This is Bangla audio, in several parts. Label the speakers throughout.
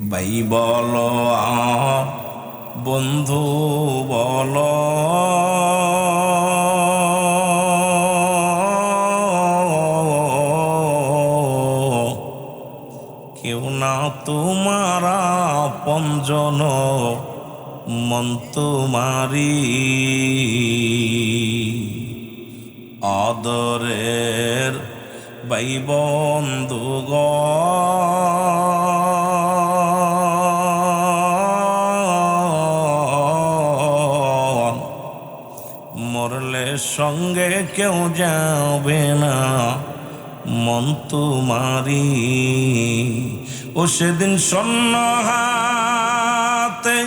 Speaker 1: ভাই বলো বন্ধু বল। কেউ না তোমার পঞ্জন মন তোমারি আদরের ভাই বন্ধুগণ সঙ্গে কেউ যাবে না। মন তোমারি ও সেদিন শূন্য হাতে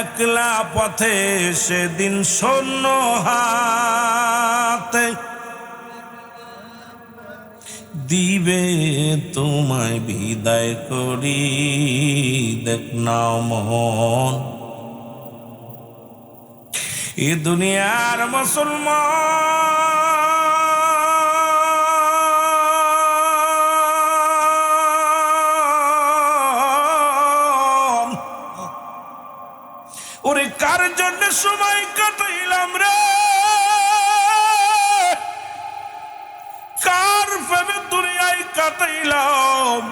Speaker 1: একলা পথে, সেদিন শূন্য হাতে দিবে তোমায় বিদায় করি। দেখ না মন। এ দুনিয়ার মুসলমান। ওরে কার জন্য সময় কাটাইলাম রে? কার প্রেমে দুনিয়ায় কাটাইলাম?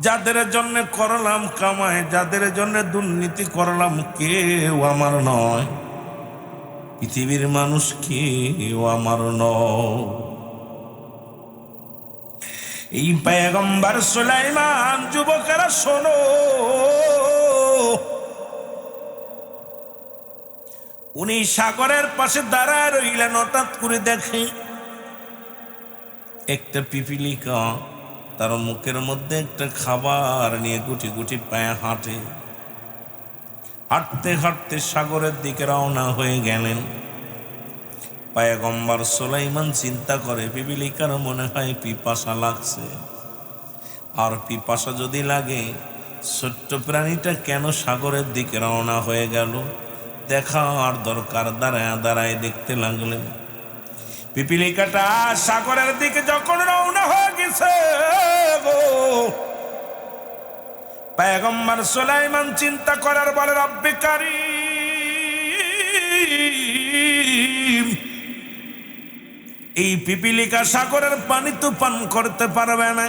Speaker 1: যাদের জন্য করলাম কামায় যাদের জন্য দুর্নীতি করলাম কেউ আমার নয়। পৃথিবীর মানুষ কেউ আমার নয়। এই পেগম্বার সুলাইমান, যুবকেরা শোনো। উনি সাগরের পাশে দাঁড়ায় রইলেন, হঠাৎ করে দেখে একটা পিপিলিকা তার মুখের মধ্যে একটা খাবার নিয়ে গুটি গুটি পায়ে হাঁটে। হাঁটতে হাঁটতে সাগরের দিকে রওনা হয়ে গেলেন। পায়গম্বর সোলাইমান চিন্তা করে পিপিলিকার মনে হয় পিপাসা লাগছে। আর পিপাসা যদি লাগে, ছোট্ট প্রাণীটা কেন সাগরের দিকে রওনা হয়ে গেল? দেখা আর দরকার, দাঁড়ায় দাঁড়ায় দেখতে লাগলেন। পিপিলিকাটা সাগরের দিকে যখন রওনা হয়ে গেছে পায়গম্বর সুলাইমান চিন্তা করার বলে, রব্বে কারীম, এই পিপিলিকা সাগরের পানি তো পান করতে পারবে না।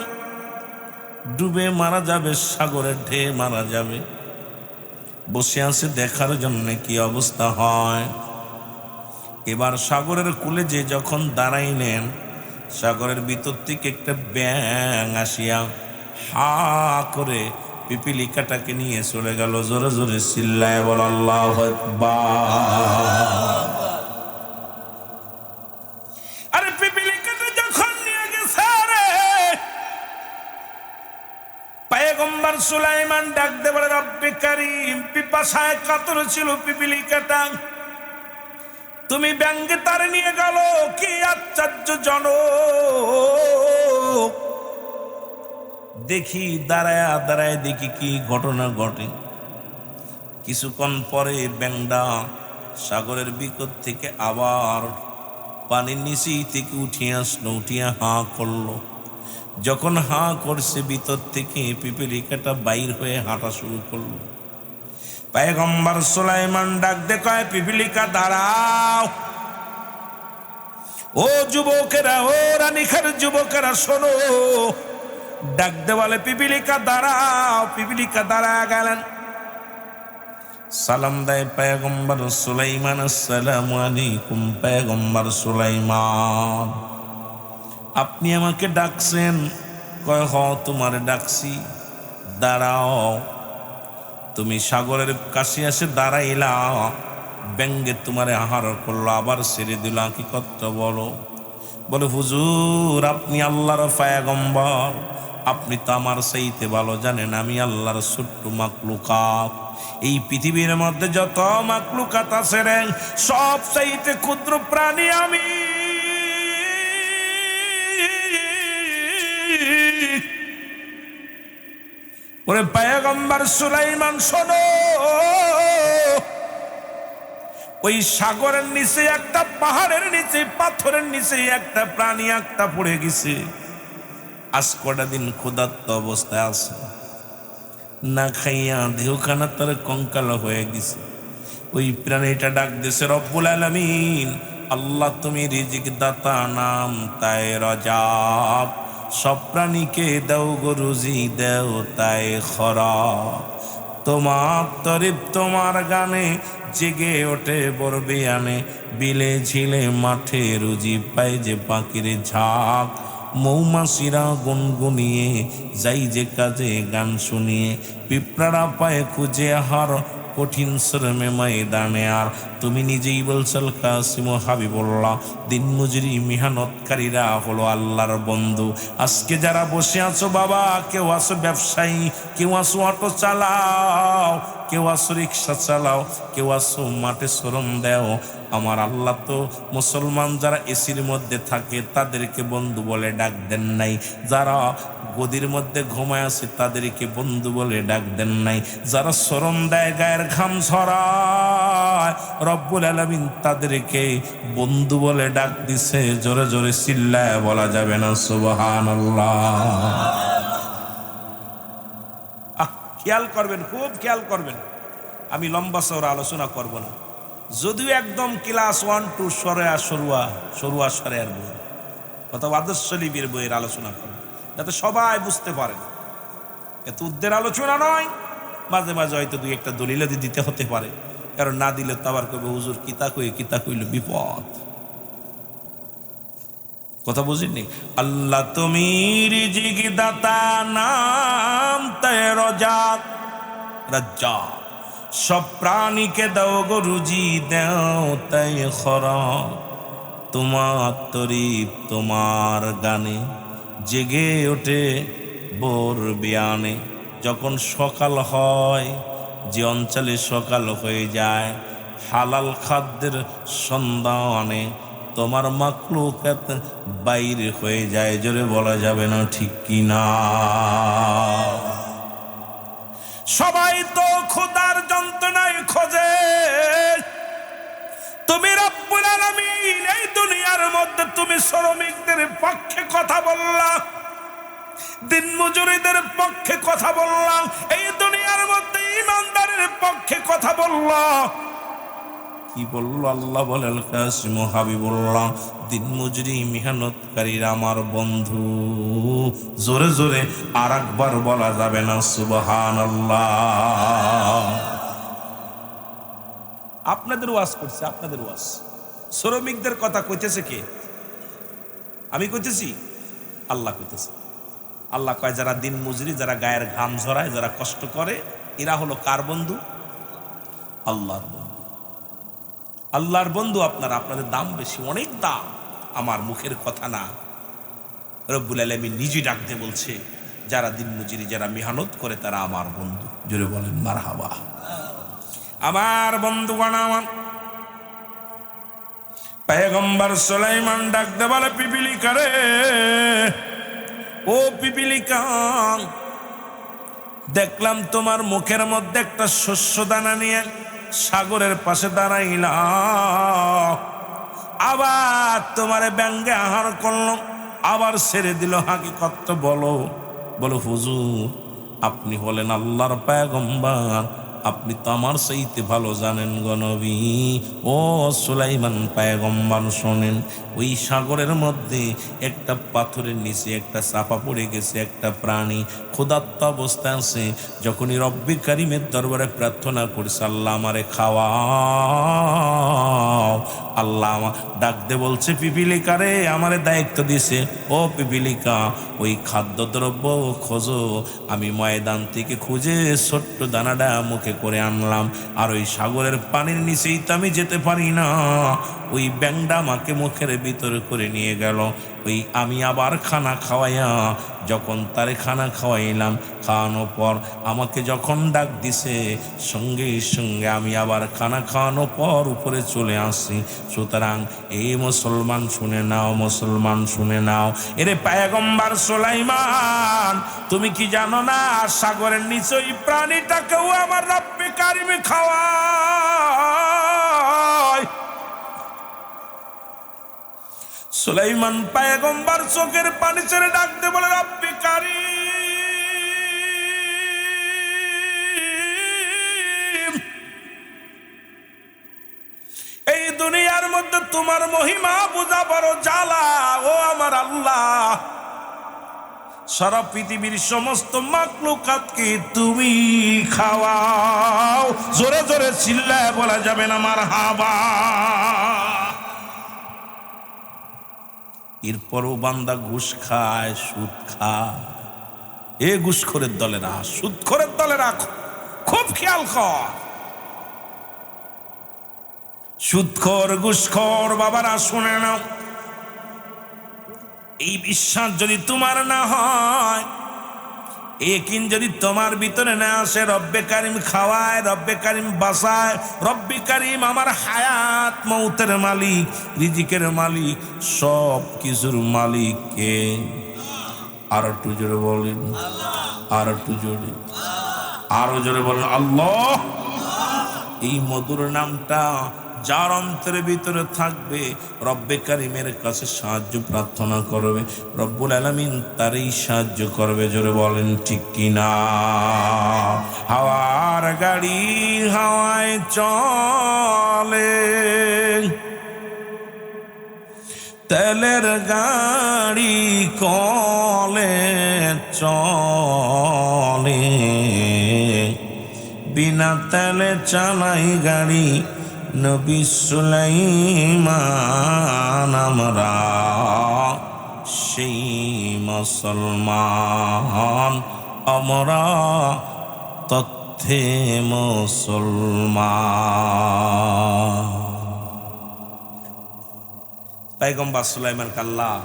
Speaker 1: ডুবে মারা যাবে, সাগরের ঢে মারা যাবে। বসে আছে দেখার জন্য কি অবস্থা হয়? এবার সাগরের কুলে যে যখন দাঁড়াইলেন, সাগরের ভিতর থেকে একটা ব্যাং আসিয়া হা করে পিপিলিকাটাকে নিয়ে চলে গেল, জোরে জোরে চিল্লায় বল, আল্লাহ আরে পিপিলিকাটা যখন সুলাইমান ডাক দেবার রব্বে কারিম, পিপাসায় কাতর ছিল পিপিলিকাটা? তুমি ব্যাঙ্গে তার নিয়ে গেল, কি আশ্চর্য জন দেখি দাঁড়ায় দাঁড়ায় দেখি কি ঘটনা ঘটে। কিছুক্ষণ পরে ব্যাংডা সাগরের বিকট থেকে আবার পানির নিচেই থেকে উঠিয়ে আসলো, উঠিয়ে হাঁ করল। যখন হাঁ করছে, ভিতর থেকে পিপিলিকাটা বাইর হয়ে হাঁটা শুরু করল। পায়গম্বর সুলাইমান ডাক দেখায় পিপিলিকা দাঁড়াও। ও যুবকেরা, ও রানিখার যুবকেরা, শোনো। ডাক দেওয়ালে পিপিলিকা দাঁড়াও, পিপিলিকা দাঁড়া গেলেন। সালাম দেয় পায়গম্বর সুলাইমান, আসসালামু আলাইকুম পায়গম্বর সুলাইমান। আপনি আমাকে ডাকছেন? কয় হ তোমার ডাকছি। দাঁড়াও। তুমি সাগরের কাছে এসে দাঁড়াইলা। ব্যঙ্গে তোমারে আহার করল, আবার ছেড়ে দিল। কি কত বলো? বলে, হুজুর, আপনি আল্লাহর ফায়াগম্বর আপনি তো আমার সেইতে ভালো জানেন, আমি আল্লাহর ছোট্ট মাকলুকাত। এই পৃথিবীর মধ্যে যত মাকলুকাত আছে রে, সব সেইতে ক্ষুদ্র প্রাণী আমি। ওরে পায়গম্বর সুলাইমান, শোনো। ওই সাগরের নিচে একটা, পাহাড়ের নিচে, পাথরের নিচে একটা প্রাণী একটা পড়ে গেছে। আজ কটা দিন ক্ষুধার্ত অবস্থায় আছে। না খাইয়া দেহখানা তার কঙ্কাল হয়ে গেছে। ওই প্রাণীটা ডাক দেশে রব্বুল আলমিন, আল্লাহ তুমি রিজিক দাতা নাম তাই রজাব। সব প্রাণীকে দেও গরুজি দেও তাই খরাব তোমার তরিব তোমার গানে জেগে ওঠে বরবে আনে বিলে ঝিলে মাঠে রুজি পায় যে পাখির ঝাঁক। মৌমাছিরা গুনগুনিয়ে, যাই যে কাজে গান শুনিয়ে। পিঁপড়ারা পায়ে খুঁজে হার কঠিন শ্রমে ময়দানে, আর তুমি নিজেই বলছল কাসিম হাবিবুল্লাহ দিন মজুরি মেহনতকারীরা হলো আল্লাহর বন্ধু। আজকে যারা বসে আছো, বাবা, কেউ আছো ব্যবসায়ী, কেউ আছো অটো চালাও কেউ আসো রিক্সা চালাও, কেউ আছো মাঠে শ্রম দেও। আমার আল্লাহ তো মুসলমান যারা এসির মধ্যে থাকে, তাদেরকে বন্ধু বলে ডাক দেন নাই। যারা গদির মধ্যে ঘুমায় আছে, তাদেরকে বন্ধু বলে ডাক দেন নাই। যারা শ্রম দেয়, গায়ের ঘাম ছড়ায়, রব্বুল আলমিন তাদেরকে বন্ধু বলে ডাক দিছে। জোরে জোরে চিল্লায় বলা যাবে না সুবহান খেয়াল করবেন, খুব খেয়াল করবেন। আমি লম্বা সর আলোচনা করব না। যদিও একদম ক্লাস ওয়ান টু সরে সরুয়া সরুয়া সরে আর বই। অথবা আদর্শ লিপির বইয়ের আলোচনা করব। যাতে সবাই বুঝতে পারেন এত উদ্দের আলোচনা নয়। মাঝে মাঝে হয়তো দুই একটা দলিল দিতে হতে পারে। কারণ না দিলে তো আবার কবে হুজুর কিতা কই কিতা কইল বিপদ। কথা বুঝিনি? আল্লাহ তুমি দাতা নাম তাই রজাক রাজ্জাক। সব প্রাণীকে দাও গো রুজি, দেও তাই খরা তোমার তরিপ তোমার গানে, জেগে ওঠে বোর বিয়ানে। যখন সকাল হয়, যে অঞ্চলে সকাল হয়ে যায়, হালাল খাদ্যের সন্ধানে তোমার মাকলুকাত বাইরে হয়ে যায়, জোরে বলা যাবে না ঠিক কিনা সবাই তো খোদার যন্ত্রণায় খোঁজে। তুমি রব্বুল এই দুনিয়ার মধ্যে তুমি শ্রমিকদের পক্ষে কথা বললা, দিন মজুরিদের পক্ষে কথা বললাম এই দুনিয়ার মধ্যে ইমানদারের পক্ষে কথা বললাম কি বলল আল্লাহ? বলেন কাসিম হাবিবুল্লাহ দিন মজুরি মেহনতকারীরা আমার বন্ধু। জোরে জোরে আর একবার বলা যাবে না সুবহান আপনাদের ওয়াজ করছে, আপনাদের ওয়াজ। শ্রমিকদের কথা কইতেছে কে? আমি কইতেছি? আল্লাহ কইতেছে। আল্লাহ কয়, যারা দিন মজুরি, যারা গায়ের ঘাম ঝরায়, যারা কষ্ট করে, এরা হলো কার বন্ধু? আল্লাহর বন্ধু। আল্লাহর বন্ধু আপনার, আপনাদের দাম বেশি, অনেক দাম। আমার মুখের কথা না। রব্বুল আলমী নিজে ডাকতে বলছে, যারা দিন মজুরি, যারা মেহনত করে, তারা আমার বন্ধু। জোরে বলেন মার হাবা আমার বন্ধু আমার পেগম্বর সোলাইমান ডাকতে বলে পিপিলি করে ও পিপিলিকা, দেখলাম তোমার মুখের মধ্যে একটা শস্য দানা নিয়ে সাগরের পাশে দাঁড়াইলা। আবার তোমার ব্যঙ্গে আহার করল, আবার ছেড়ে দিল। হাকিকত বলো বলো, হুজুর, আপনি হলেন আল্লাহর পায়গম্বার, আপনি তো আমার সেইতে ভালো জানেন গনবী ও সুলাইমান, পায়গম্বার শোনেন ওই সাগরের মধ্যে একটা পাথরের নিচে একটা চাপা পড়ে গেছে, একটা প্রাণী ক্ষুধাত্ম অবস্থা আছে। যখনই রব্বি কারিমের দরবারে প্রার্থনা করছে, আল্লাহ আমারে খাওয়া আল্লাহ আমার ডাক দে বলছে পিপিলিকারে আমারে দায়িত্ব দিছে। ও পিপিলিকা, ওই খাদ্যদ্রব্য খোঁজো। আমি ময়দান থেকে খুঁজে ছোট্ট দানাটা মুখে করে আনলাম। আর ওই সাগরের পানির নিচেই তো আমি যেতে পারি না। ওই ব্যাংডা আমাকে মুখের ভিতরে করে নিয়ে গেল। ওই আমি আবার খানা খাওয়াইয়া যখন তারে খানা খাওয়াইলাম, খাওয়ানোর পর আমাকে যখন ডাক দিছে, সঙ্গে সঙ্গে আমি আবার খানা খাওয়ানোর পর উপরে চলে আসি। সুতরাং এই মুসলমান শুনে নাও, মুসলমান শুনে নাও। এরে পায়গম্বার সোলাইমান, তুমি কি জানো না, সাগরের নিচে ওই প্রাণীটাকেও আমার রব্বে কারিমে খাওয়ায়। সুলাইমান পায়গম্বার চোখের পানি ছেড়ে ডাকতে বলে, রাব্বি কারি এই দুনিয়ার মধ্যে তোমার মহিমা বুঝা বড় জ্বালা। ও আমার আল্লাহ, সারা পৃথিবীর সমস্ত মাকলুকাতকে তুমি খাওয়াও। জোরে জোরে চিল্লায় বলা যাবে না আমার হাবা এরপরও বান্দা ঘুষ খায়, সুদ খায়। এ ঘুষখোরের দলেরা সুদখোরের দলেরা খুব খেয়াল কর। সুদখর, ঘুষখর, বাবারা শুনে নাও। এই বিশ্বাস যদি তোমার না হয় একিন যদি তোমার ভিতরে না আসে, রব্বে কারিম খাওয়ায়, রব্বে কারিম বাসায়, রব্বে কারিম আমার হায়াত মৌতের মালিক, রিজিকের মালিক, সব কিছুর মালিক কে আর একটু জোরে বলেন, আর একটু জোরে। আরও জোরে বলেন, আল্লাহ! এই মধুর নামটা যার অন্তরের ভিতরে থাকবে, রব্বে কারিমের কাছে সাহায্য প্রার্থনা করবে। রব্বুল আলমিন তারই সাহায্য করবে, জোরে বলেন ঠিক কিনা? হাওয়ার গাড়ি হাওয়ায় চলে। তেলের গাড়ি কলে চলে। বিনা তেলে চালাই গাড়ি নবী সুলাইমান আমরা সেই মুসলমান, আমরা তথ্যে মুসলমান। পাইগম্বা সুলাইমান কাল্লা,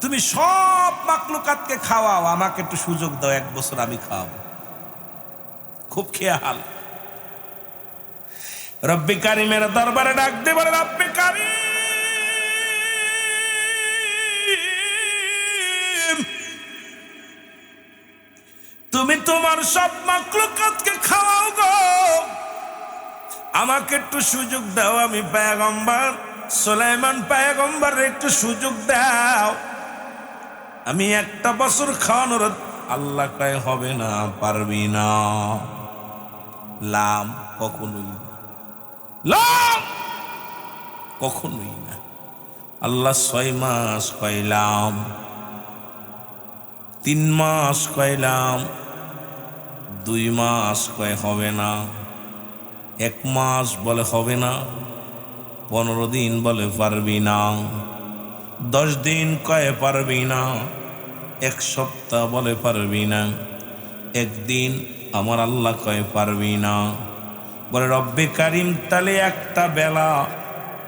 Speaker 1: তুমি সব মাকলুকাতকে খাওয়াও, আমাকে একটু সুযোগ দাও, এক বছর আমি খাওয়াবো। খুব খেয়াল। রব্বি কারিমের দরবারে ডাক দে, বলে রব্বি তুমি তোমার সব মাকলুকাতকে খাওয়াও গো। আমাকে একটু সুযোগ দাও, আমি পায়গম্বর, সোলাইমান পায়গম্বর একটু সুযোগ দাও। আমি একটা বছর খাওয়ানোর আল্লাহ কয়, হবে না, পারবি না। লাম কখনোই কখনোই না। আল্লাহ ছয় মাস কয়লাম তিন মাস কয়লাম দুই মাস কয় হবে না, এক মাস বলে হবে না, পনেরো দিন বলে পারবি না, দশ দিন কয়ে পারবি না, এক সপ্তাহ বলে পারবি না, একদিন আমার আল্লাহ কয়ে পারবি না। বলে, রব্বে কারিম তালে একটা বেলা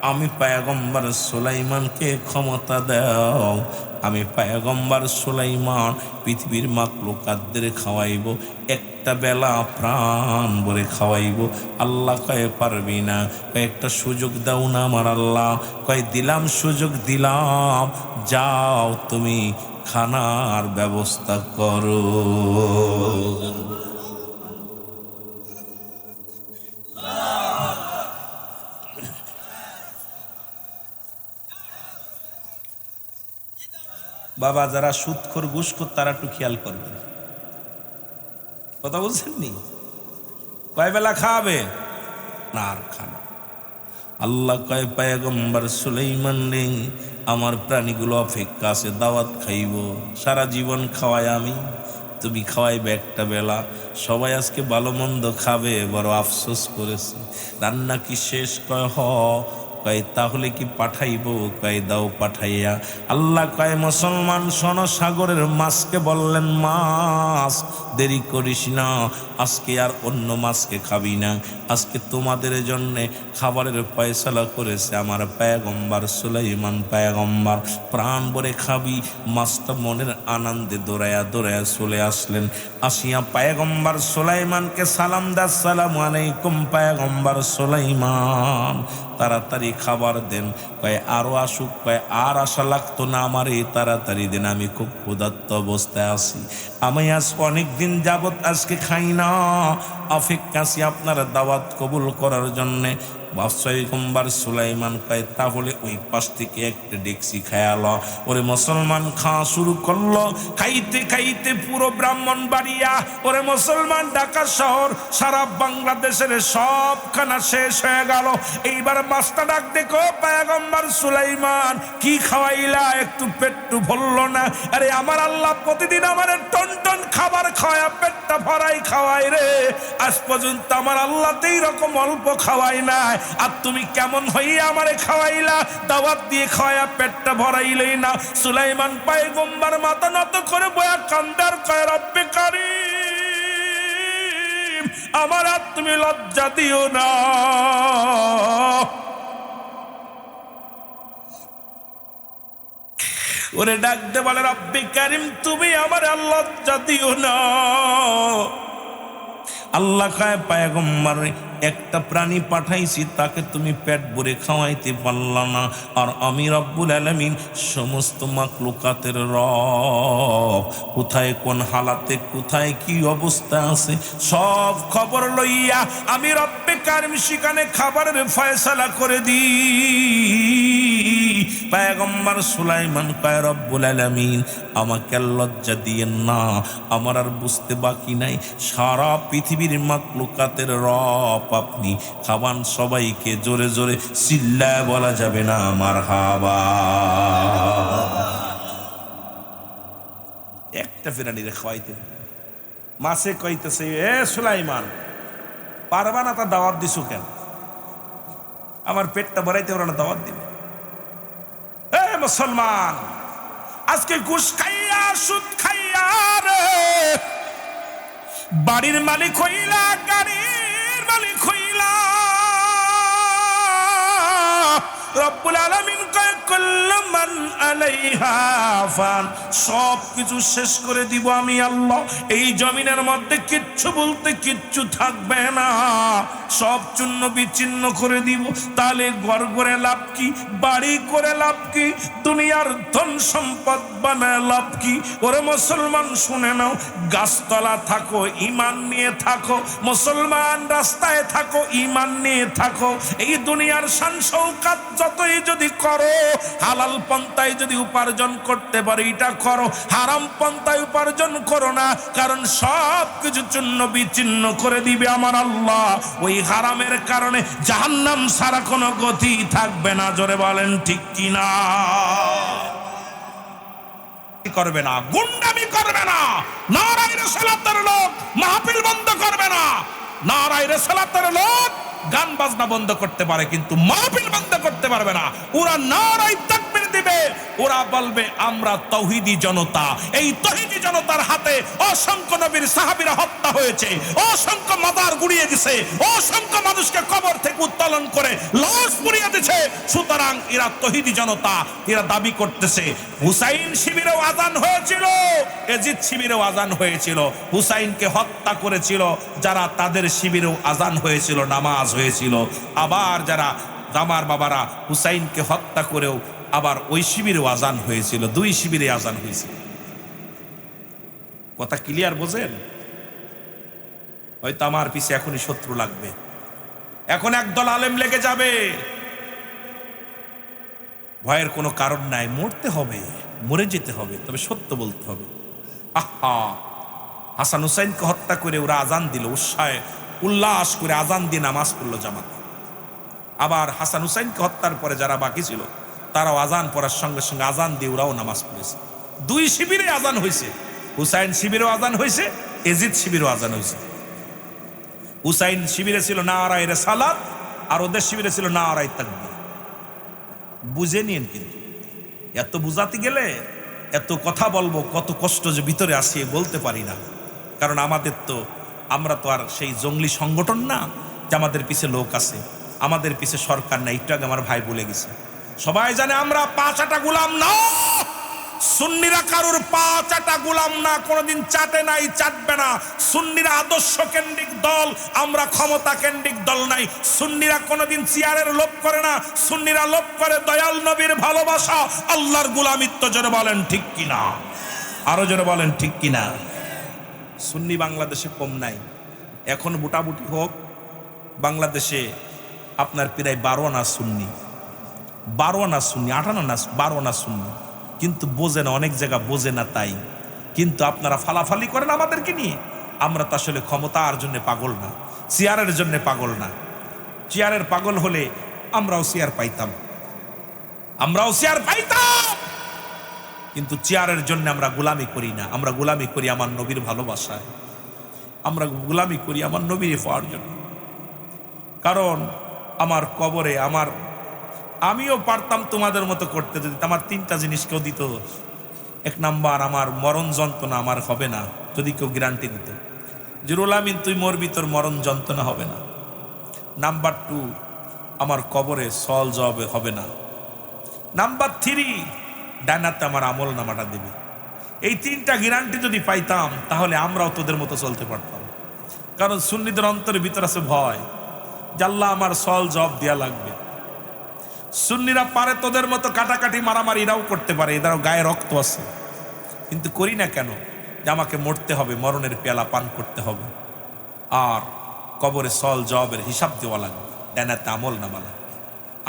Speaker 1: আমি পায়াগম্বার সুলাইমানকে ক্ষমতা দাও। আমি পায়াগম্বার সুলাইমান পৃথিবীর মাকলুকাতদের খাওয়াইব। একটা বেলা প্রাণ বলে খাওয়াইব। আল্লাহ কয়ে, পারবি না। কয়েকটা সুযোগ দাও না আমার আল্লাহ। কয়, দিলাম সুযোগ, দিলাম। যাও তুমি, খানার ব্যবস্থা করো। বাবা যারা সুৎখর ঘুষখোর তারা একটু খেয়াল করবেন। কথা বলছেন নি কয় বেলা খাওয়াবে না, আর খানা আল্লাহ কয়, পায়গম্বর সুলাইমান রে, আমার প্রাণীগুলো অপেক্ষা আছে, দাওয়াত খাইব। সারা জীবন খাওয়াই আমি, তুমি খাওয়াইবে একটা বেলা। সবাই আজকে ভালো মন্দ খাবে, বড় আফসোস করেছে। রান্না কি শেষ কয়, হ কয়, তাহলে কি পাঠাইব? কয়, দাও পাঠাইয়া। আল্লাহ কয়, মুসলমান সন সাগরের মাছকে বললেন, মাছ, দেরি করিস না। আজকে আর অন্য মাছকে খাবি না। আজকে তোমাদের জন্য খাবারের ফয়সালা করেছে আমার পায়গম্বার সুলাইমান পায়গম্বার। প্রাণ ভরে খাবি, মাছটা মনের আনন্দে দৌড়ায়া দৌড়ায়া চলে আসলেন। আসিয়া পায়গম্বার সুলাইমানকে সালাম দা, সালাম আলাইকুম পায়গম্বার সুলাইমান। তাড়াতাড়ি খাবার দেন, কয় আরও আসুক, কয় আর আশা লাগতো না আমার এই তাড়াতাড়ি দেন, আমি খুব ক্ষুধার্ত অবস্থায় আছি। আমি আজ অনেক দিন যাবত আজকে খাই না। অপেক্ষা আছি আপনার দাওয়াত কবুল করার জন্যে পয়গম্বর সুলাইমান কয়, তাহলে ওই পাশ থেকে একটা ডেক্সি খায়ালো। ওরে মুসলমান খাওয়া শুরু করল। খাইতে খাইতে পুরো ব্রাহ্মণ বাড়িয়া, ওরে মুসলমান ঢাকা শহর, সারা বাংলাদেশের সব খানা শেষ হয়ে গেল। এইবার মাস্টার ডাক দেখো, পায়গম্বর সুলাইমান, কি খাওয়াইলা? একটু পেটটু ভরলো না। আরে আমার আল্লাহ প্রতিদিন আমার টন টন খাবার খাওয়া পেটটা ভরাই খাওয়াই রে। আজ পর্যন্ত আমার আল্লাহতেই রকম অল্প খাওয়াই নাই। আর তুমি কেমন হইয়া আমারে খাওয়াইলা? দাওয়াত দিয়ে খাওয়া পেটটা ভরাইলেই না। সুলাইমান পায়গম্বর মাথা নত করে বয়া কান্দার কয়, রব্বে কারিম, আমার আর তুমি লজ্জা দিও না। ওরে ডাকতে বলে, রব্বে কারিম, তুমি আমার আর লজ্জা দিও না। আল্লাহ খায় পায়গম্বর, একটা প্রাণী পাঠাইছি, তাকে তুমি পেট ভরে খাওয়াইতে পারলা না। আর আমি রব্বুল আলমিন সমস্ত মাকলুকাতের রব। কোথায় কোন হালাতে, কোথায় কি অবস্থা আছে, সব খবর লইয়া আমি রব্বে কারিম সেখানে খাবারের ফয়সালা করে দিই। পায়গম্বর সুলাইমান পায় রব্বুল আলমিন, আমাকে লজ্জা দিয়েন না। আমার আর বুঝতে বাকি নাই। সারা পৃথিবীর মাকলুকাতের রব আপনি। খাবান সবাইকে জোরে জোরে চিল্লায় বলা যাবে না আমার হাবা একটা ফেরানি রে খাওয়াইতে মাসে কইতেছে, এ সুলাইমান, পারবা না তা দাওয়াত দিছো কেন? আমার পেটটা ভরাইতে ওরা দাওয়াত দিবে? মুসলমান। আজকে ঘুষ খাইয়া সুদ খাইয়া রে। বাড়ির মালিক হইলা গাড়ির মালিক হইলা। রব্বুল আলামিন ফান। সব কিছু শেষ করে দিব আমি আল্লাহ। এই জমিনের মধ্যে কিচ্ছু বলতে কিচ্ছু থাকবে না। সব চূর্ণ বিচ্ছিন্ন করে দিব। তাহলে ঘর করে লাভ কি? বাড়ি করে লাভ কি? দুনিয়ার ধন সম্পদ বানায় লাভ কি? ওরে মুসলমান, শুনে নাও। গাছতলা থাকো ইমান নিয়ে থাকো। মুসলমান রাস্তায় থাকো ইমান নিয়ে থাকো। এই দুনিয়ার শান শৌকাত যতই যদি করো, হালাল পন্থায় যদি উপার্জন করতে পারো, এটা করো। হারাম পন্থায় উপার্জন করো না, কারণ সব কিছু চূর্ণ বিচ্ছিন্ন করে দিবে আমার আল্লাহ। ওই হারামের কারণে জাহান্নাম সারা কোনো গতি থাকবে না, জোরে বলেন ঠিক কিনা? করবে না, গুন্ডামি করবে না নারায়ণ রেসালাতের লোক মাহফিল বন্ধ করবে না। রেসালাতের লোক গান বাজনা বন্ধ করতে পারে, কিন্তু মাহফিল বন্ধ করতে পারবে না। ওরা নারাই তাকবীর দিবে ওরা বলবে, আমরা তৌহিদি জনতা। এই তৌহিদি জনতার হাতে অসংখ্য নবীর সাহাবীরা হত্যা হয়েছে, অসংখ্য মাদার গুড়িয়ে দিছে, অসংখ্য মানুষকে কবর থেকে উত্তোলন করে লাশ পুড়িয়ে দিছে। সুতরাং এরা তহিদি জনতা, এরা দাবি করতেছে, হুসাইন শিবিরেও আজান হয়েছিল, এজিদ শিবিরেও আজান হয়েছিল, হুসাইনকে হত্যা করেছিল, যারা তাদের শিবিরেও আজান হয়েছিল, নামাজ হয়েছিল। আবার যারা জামার বাবারা, হুসাইনকে হত্যা করেও আবার ওই শিবিরেও আজান হয়েছিল, দুই শিবিরে আজান হয়েছিল। কথা ক্লিয়ার বোঝেন? হয়তো আমার পিছে এখনই শত্রু লাগবে। এখন একদল আলেম লেগে যাবে। ভয়ের কোনো কারণ নাই, মরতে হবে, মরে যেতে হবে, তবে সত্য বলতে হবে। আহা! হাসান হুসাইনকে হত্যা করে ওরা আজান দিল, উৎসাহে উল্লাস করে আজান দিয়ে নামাজ পড়ল জামাতে। আবার হাসান হুসাইনকে হত্যার পরে যারা বাকি ছিল তারাও আজান পড়ার সঙ্গে সঙ্গে আজান দিয়ে ওরাও নামাজ পড়েছে। দুই শিবিরে আজান হয়েছে। হুসাইন শিবিরেও আজান হয়েছে, এজিদ শিবিরও আজান হয়েছে। হুসাইন শিবিরে ছিল না আড়াই সালাদ আর ওদের শিবিরে ছিল না আড়াই তাকবীর। বুঝে নিন কিন্তু। এত বুঝাতে গেলে এত কথা বলব, কত কষ্ট যে ভিতরে আসিয়ে বলতে পারি না। কারণ আমাদের তো, আমরা তো আর সেই জঙ্গলি সংগঠন না যে আমাদের পিছে লোক আছে। আমাদের পিছে সরকার না একটু আগে আমার ভাই বলে গেছে। সবাই জানে আমরা পাঁচ আটা গুলাম না। সুন্নিরা কারুর পা চাটা গুলাম না, কোনোদিন চাটে নাই, চাটবে না। সুন্নিরা আদর্শ কেন্দ্রিক দল, আমরা ক্ষমতা কেন্দ্রিক দল নাই। সুন্নিরা কোনোদিন চেয়ারের লোভ করে না। সুন্নিরা লোভ করে দয়াল নবীর ভালোবাসা। আল্লাহর গুলামিত্ব জোরে বলেন ঠিক কিনা? আরও জোরে বলেন ঠিক কিনা? সুন্নি বাংলাদেশে কম নাই। এখন বুটাবুটি হোক, বাংলাদেশে আপনার প্রায় বারো না শুননি বারো আনা শুননি আঠারো না বারো আনা শুননি কিন্তু বোঝে না, অনেক জায়গা বোঝে না তাই। কিন্তু আপনারা ফালাফালি করেন আমাদেরকে নিয়ে। আমরা তো আসলে ক্ষমতার জন্য পাগল না, চেয়ারের জন্য পাগল না। চেয়ারের পাগল হলে আমরাও চেয়ার পাইতাম। আমরাও চেয়ার পাইতাম! কিন্তু চেয়ারের জন্য আমরা গোলামি করি না। আমরা গোলামি করি আমার নবীর ভালোবাসায়। আমরা গোলামি করি আমার নবীর পাওয়ার জন্য। কারণ আমার কবরে, আমার আমিও পারতাম তোমাদের মতো করতে যদি আমার তিনটা জিনিস কেউ দিত। এক নাম্বার, আমার মরণ যন্ত্রণা আমার হবে না, যদি কেউ গ্যারান্টি দিত। জুরুল আমিন, তুই মরবি, তোর মরণ যন্ত্রণা হবে না। নাম্বার টু আমার কবরে সল জব হবে না। নাম্বার থ্রি ডানাতে আমার আমল নামাটা দেবে। এই তিনটা গ্যারান্টি যদি পাইতাম, তাহলে আমরাও তোদের মতো চলতে পারতাম। কারণ সুন্নিদের অন্তরের ভিতর আছে ভয়। জাল্লা আমার সল জব দেয়া লাগবে। সুন্নিরা পারে তোদের মতো কাটাকাটি মারামারি এরাও করতে পারে, এদেরও গায়ে রক্ত আছে। কিন্তু করি না কেন যে আমাকে মরতে হবে, মরণের পেয়ালা পান করতে হবে। আর কবরে সল জবের হিসাব দেওয়া লাগবে ডানাতে আমল নামা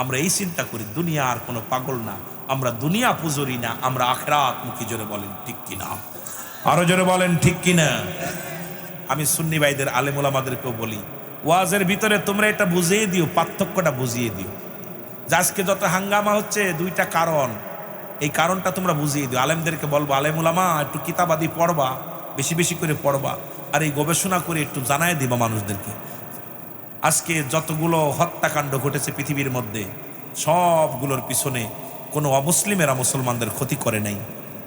Speaker 1: আমরা এই চিন্তা করি, দুনিয়া আর কোনো পাগল না। আমরা দুনিয়া পুজোরি না, আমরা আখরাত মুখী জোরে বলেন, ঠিক কিনা আরও জোরে বলেন, ঠিক কিনা আমি সুন্নি ভাইদের আলেমুলামাদেরকেও বলি, ওয়াজের ভিতরে তোমরা এটা বুঝিয়ে দিও, পার্থক্যটা বুঝিয়ে দিও। যে আজকে যত হাঙ্গামা হচ্ছে, দুইটা কারণ। এই কারণটা তোমরা বুঝিয়ে দিও। আলেমদেরকে বলব আলেমুলামা একটু কিতাবাদি পড়বা, বেশি বেশি করে পড়বা, আর এই গবেষণা করে একটু জানায় দিবা মানুষদেরকে। আজকে যতগুলো হত্যাকাণ্ড ঘটেছে পৃথিবীর মধ্যে, সবগুলোর পিছনে কোনো অমুসলিমেরা মুসলমানদের ক্ষতি করে নাই।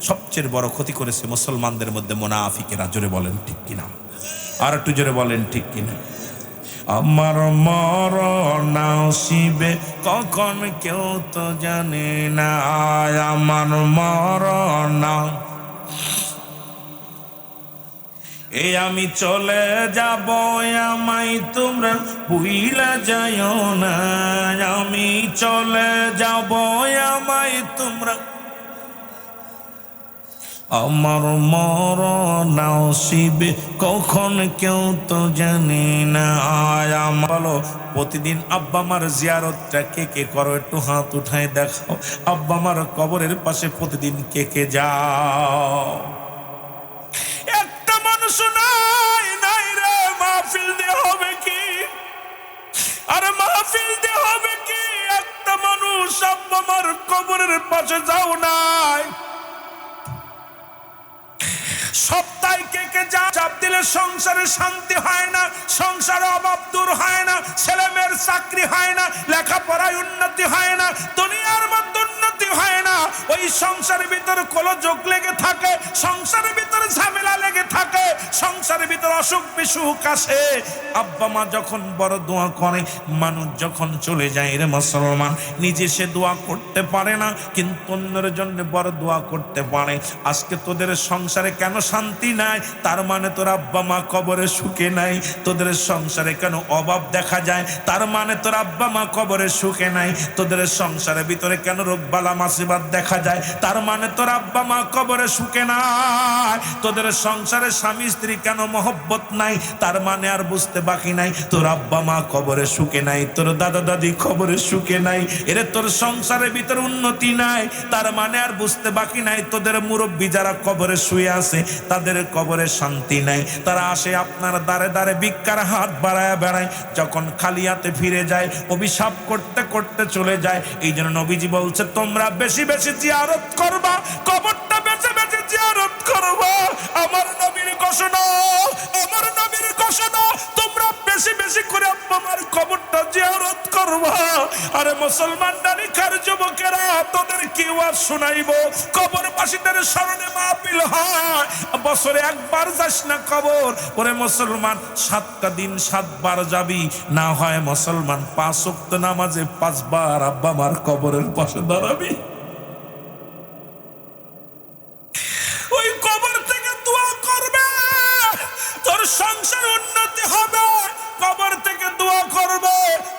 Speaker 1: সবচেয়ে বড় ক্ষতি করেছে মুসলমানদের মধ্যে মোনাফিকেরা। জোরে বলেন ঠিক কিনা? আর একটু জোরে বলেন ঠিক কিনা? আমার মরণ আসিবে, কখন কেউ তো জানে না। আমার মরণ। এ আমি চলে যাব আমাই তোমরা বুইলা যাইও না। আমি চলে যাব আমাই তোমরা আমার মরণ আসিবে কখন কেউ তো জানি না। আমার বলো, প্রতিদিন আব্বা আমার জিয়ারতটা কে কে করো? একটু হাত উঠায় দেখাও। আব্বা আমার কবরের পাশে প্রতিদিন কে কে যাও? একটা মানুষ নাই নাই রে মাহফিল দিয়ে হবে কি? আরে মাহফিল দিয়ে হবে কি? একটা মানুষ আব্বা আমার কবরের পাশে যাও নাই। সপ্তাহে কে কে যা চাপ দিলে সংসারে শান্তি হয় না, সংসারে অভাব দূর হয় না, ছেলেমেয়ের চাকরি হয় না, লেখাপড়ায় উন্নতি হয় না, দুনিয়ার মধ্যে ওই সংসারের ভিতরে যোগ লেগে থাকে, সংসারের ভিতরে ঝামেলা লেগে থাকে, সংসারের ভিতরে অসুখ বিসুখ আসে। আব্বা মা যখন বড় দোয়া করে, মানুষ যখন চলে যায় রে মুসলমান, নিজে সে দোয়া করতে পারে না, কিন্তু অন্যের জন্য বড় দোয়া করতে পারে। আজকে তোদের সংসারে কেন শান্তি নাই? তার মানে তোর আব্বা মা কবরে সুখে নাই। তোদের সংসারে কেন অভাব দেখা যায়? তার মানে তোর আব্বা মা কবরে সুখে নাই। তোদের সংসারের ভিতরে কেন রোগবালা মাসিবাদ দেখা যায়। তার মানে তোর আব্বা মা কবরে সুখে নাই। তোদের সংসারে স্বামী, স্ত্রী কেন মহব্বত নাই? তার মানে আর বুঝতে বাকি নাই। তোর আব্বা মা কবরে সুখে নাই, তোর দাদা দাদি খবরে সুখে নাই। এরে তোর সংসারের ভিতরে উন্নতি নাই। তার মানে আর বুঝতে বাকি নাই। তোদের মুরব্বী যারা কবরে শুয়ে আছে, তাদের কবরে শান্তি নাই। তারা আসে আপনার দাঁড়ে দাঁড়ে ভিক্ষার হাত বাড়ায় বেড়ায়। যখন খালি হাতে ফিরে যায়, অভিশাপ করতে করতে চলে যায়। এই জন্য নবীজি বলছে, তোমরা বেশি বেশি জিয়ারত করবা, কবরটা বেছে বেছে জিয়ারত করবা। আমার নবীর ঘোষণা, আমার নবীর ঘোষণা, তোমরা বেশি বেশি করে আমার কবরটা জিয়ারত করবা। আরে মুসলমান ডানিকার যুবকেরা, তোদের কি ওয়াজ শোনাইব। কবর বাসীদের স্মরণে মাহফিল হয়। বছরে একবার যাস না কবর। ওরে মুসলমান, সাতটা দিন সাতবার যাবি। না হয় মুসলমান পাঁচ ওয়াক্ত নামাজে পাঁচবার আব্বা মার কবরের পাশে দাঁড়াবি। সংসার উন্নতি হবে। কবর থেকে দোয়া করবে।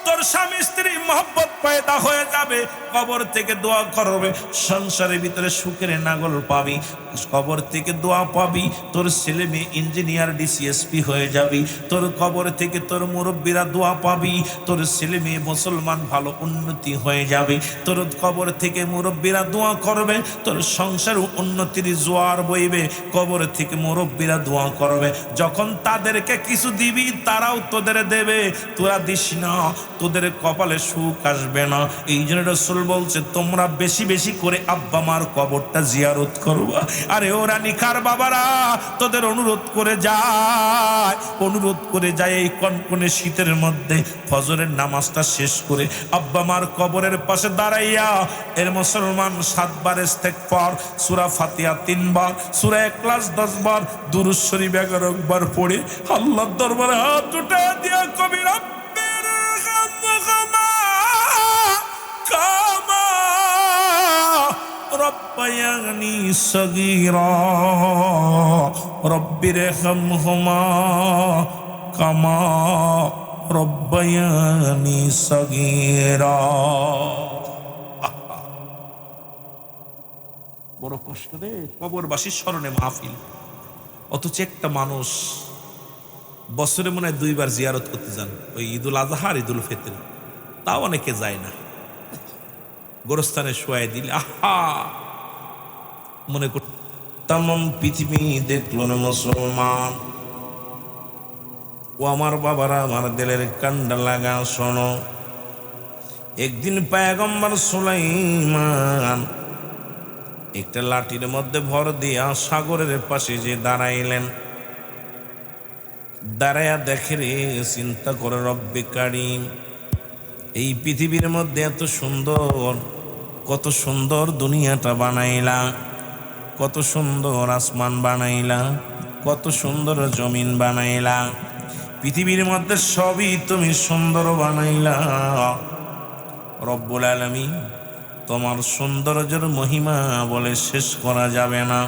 Speaker 1: তোর স্বামী স্ত্রী মহব্বত পয়দা হয়ে যাবে, কবর থেকে দোয়া করবে, সংসারের ভিতরে সুখের নাগল পাবি। কবর থেকে দোয়া পাবি, তোর ছেলে মেয়ে ইঞ্জিনিয়ার ডিসিএসপি হয়ে যাবি। তোর কবর থেকে তোর মুরব্বীরা দোয়া পাবি, তোর ছেলে মেয়ে মুসলমান ভালো উন্নতি হয়ে যাবে। তোর কবর থেকে মুরব্বীরা দোয়া করবে, তোর সংসার উন্নতির জোয়ার বইবে। কবর থেকে মুরব্বীরা দোয়া করবে, যখন তাদেরকে কিছু দিবি, তারাও তোদের দেবে। তোরা দিস না তোদের কপালে সুখ আসবে না। এই জন্য রসুল বলছে, তোমরা বেশি বেশি করে আব্বা মার কবরটা জিয়ারত করবা। আরে ওরা নিখার বাবারা, তোদের অনুরোধ করে যায়, অনুরোধ করে যায় এই কনকনে শীতের মধ্যে ফজরের নামাজটা শেষ করে আব্বা মার কবরের পাশে দাঁড়াইয়া, এর মুসলমান সাতবার ইস্তেগফার, সূরা ফাতিহা তিনবার সূরা ইখলাস দশবার দুরূদ শরীফ এগারো বার পড়ে আল্লাহর দরবারে হাত উঠে দিয়া কবি রব্বায়ানি সগীরা। রব্বির হামহুমা কামা রব্বায়ানি সগীরা। বড় কষ্ট রে, কবরবাসীর স্মরণে মাহফিল। অথচ একটা মানুষ বছরে মনে হয় দুইবার জিয়ারত করতে যান, ওই ঈদুল আজহা আর ঈদুল ফিতর। তাও অনেকে যায় না। গোরস্থানে শোয়াই দিলে, আহা! মনে কর তাম পৃথিবী দেখল না মুসলমান। ও আমার বাবারা, আমার দিলের কান্ডা লাগা, শোনো। একদিন পায়গম্বর সুলাইমান একটা লাঠির মধ্যে ভর দিয়া সাগরের পাশে যে দাঁড়াইলেন দাঁড়ায়া দেখে রে, চিন্তা করে রব্বে কারিম, এই পৃথিবীর মধ্যে এত সুন্দর কত সুন্দর দুনিয়াটা বানাইলা, কত সুন্দর আসমান বানাইলা, কত সুন্দর জমিন বানাইলা, পৃথিবীর মধ্যে সবই তুমি সুন্দর বানাইলা। রব্বুল আলমী তোমার সৌন্দর্যের মহিমা বলে শেষ করা যাবে না।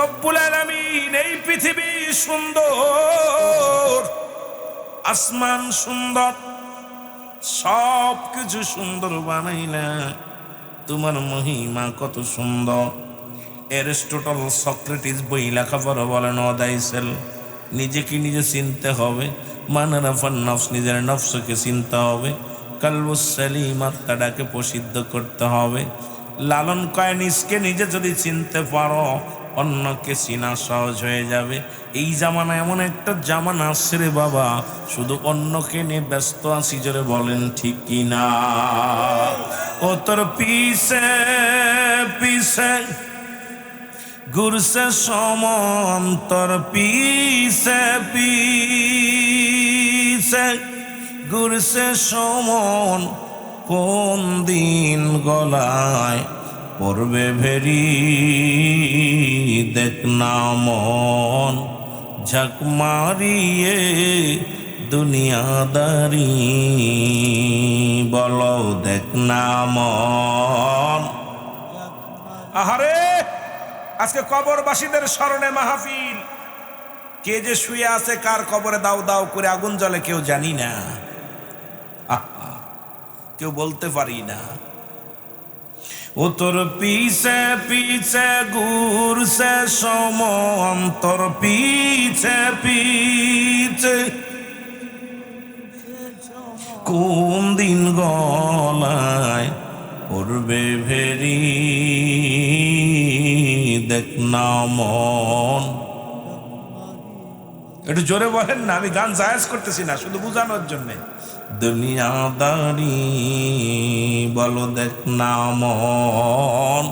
Speaker 1: রব্বুল আলমিন এই পৃথিবী সুন্দর, আসমান সুন্দর সব কিছু সুন্দর বানাইলা তোমার মহিমা কত সুন্দর। এরিস্টোটল সক্রেটিস বই লেখাপড়া বলেন অদাইসেল নিজেকে নিজে চিনতে হবে। মানারা ফান্নফস নিজের নফসকে চিনতে হবে। কালবুসালিম আত্মাটাকে প্রসিদ্ধ করতে হবে। লালন কয় নিজে যদি চিনতে পারো অন্যকে চিনা সহজ হয়ে যাবে। এই জামানা এমন একটা জামানা আসছে রে বাবা। শুধু অন্যকে নিয়ে ব্যস্ত আছি জোরে বলেন ঠিক কি না? ও তোর পিসে পিসে ঘুরছে সমান্তর পিসে পিসে ঘুরছে সমন কোন দিন গলায় পড়বে ভেরি দেখ না মন ঝাঁক মারিয়ে দুনিয়াদারি। বলো দেখ না মন। আহারে, আজকে কবরবাসীদের স্মরণে মাহফিল। কে যে শুয়ে আছে, কার কবরে দাও দাও করে আগুন জ্বলে কেউ জানি না। কেউ বলতে পারি না। ও তোর পিছে পিছে ঘুরছে সমন তোর পিছে পিছে। কোন দিন গলায় পড়বে ভেরি? দেখ না মন। একটু জোরে বলেন না, আমি গান জায়াজ করতেছি না, শুধু বোঝানোর জন্য। দুনিয়াদারি বলো দেখ না মন।